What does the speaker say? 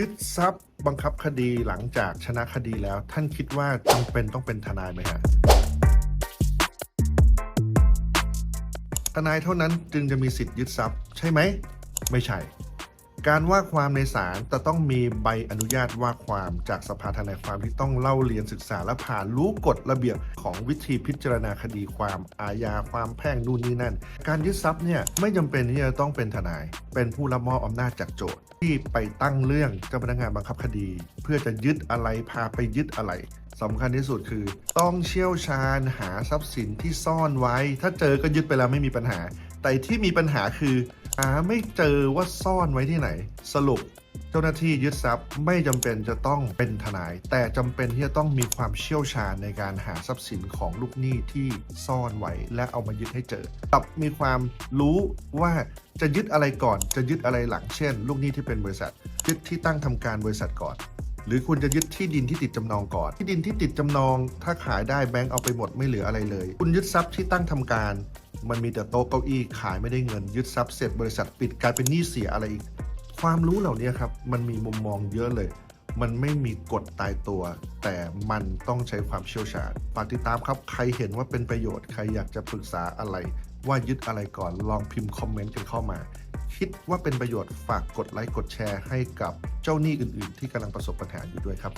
ยึดทรัพย์บังคับคดีหลังจากชนะคดีแล้ว ท่านคิดว่าจำเป็นต้องเป็นทนายไหมฮะทนายเท่านั้นจึงจะมีสิทธิ์ยึดทรัพย์ใช่ไหม ไม่ใช่ การว่าความในศาลจะต้องมีใบอนุญาตว่าความจากสภาทนายความที่ต้องเล่าเรียนศึกษาและผ่านรู้กฎระเบียบของวิธีพิจารณาคดีความอาญาความแพ่งนู่นนี่นั่น การยึดทรัพย์เนี่ยไม่จำเป็นที่จะต้องเป็นทนาย เป็นผู้รับมอบอำนาจจากโจทย์ที่ไปตั้งเรื่องเจ้าพนักงานบังคับคดี เพื่อจะยึดอะไรพาไปยึดอะไรสำคัญที่สุดคือ ต้องเชี่ยวชาญหาทรัพย์สินที่ซ่อนไว้ ถ้าเจอก็ยึดไปแล้วไม่มีปัญหา แต่ที่มีปัญหาคือ หาไม่เจอว่าซ่อนไว้ที่ไหน สรุปเจ้าหน้าที่ยึดทรัพย์ไม่จำเป็นจะต้องเป็นทนาย แต่จำเป็นที่จะต้องมีความเชี่ยวชาญในการหาทรัพย์สินของลูกหนี้ที่ซ่อนไว้และเอามายึดให้เจอกับมีความรู้ว่าจะยึดอะไรก่อนจะยึดอะไรหลังเช่น ลูกหนี้ที่เป็นบริษัท ยึดที่ตั้งทำการบริษัทก่อน หรือคุณจะยึดที่ดินที่ติดจำนองก่อน ที่ดินที่ติดจำนอง ถ้าขายได้แบงก์เอาไปหมดไม่เหลืออะไรเลย คุณยึดทรัพย์ที่ตั้งทำการ มันมีแต่โต๊ะเก้าอี้ขายไม่ได้เงิน ยึดทรัพย์เสร็จบริษัทปิดกลายเป็นหนี้เสียอะไรอีก ความรู้เหล่านี้ครับ มันมีมุมมองเยอะเลย มันไม่มีกฎตายตัว แต่มันต้องใช้ความเชี่ยวชาญฝากติดตามครับ ใครเห็นว่าเป็นประโยชน์ใครอยากจะปรึกษาอะไร ว่ายึดอะไรก่อนลองพิมพ์คอมเมนต์กันเข้ามาคิดว่าเป็นประโยชน์ฝากกดไลค์กดแชร์ให้กับเจ้าหนี้อื่น ๆ ที่กำลังประสบปัญหาอยู่ด้วยครับ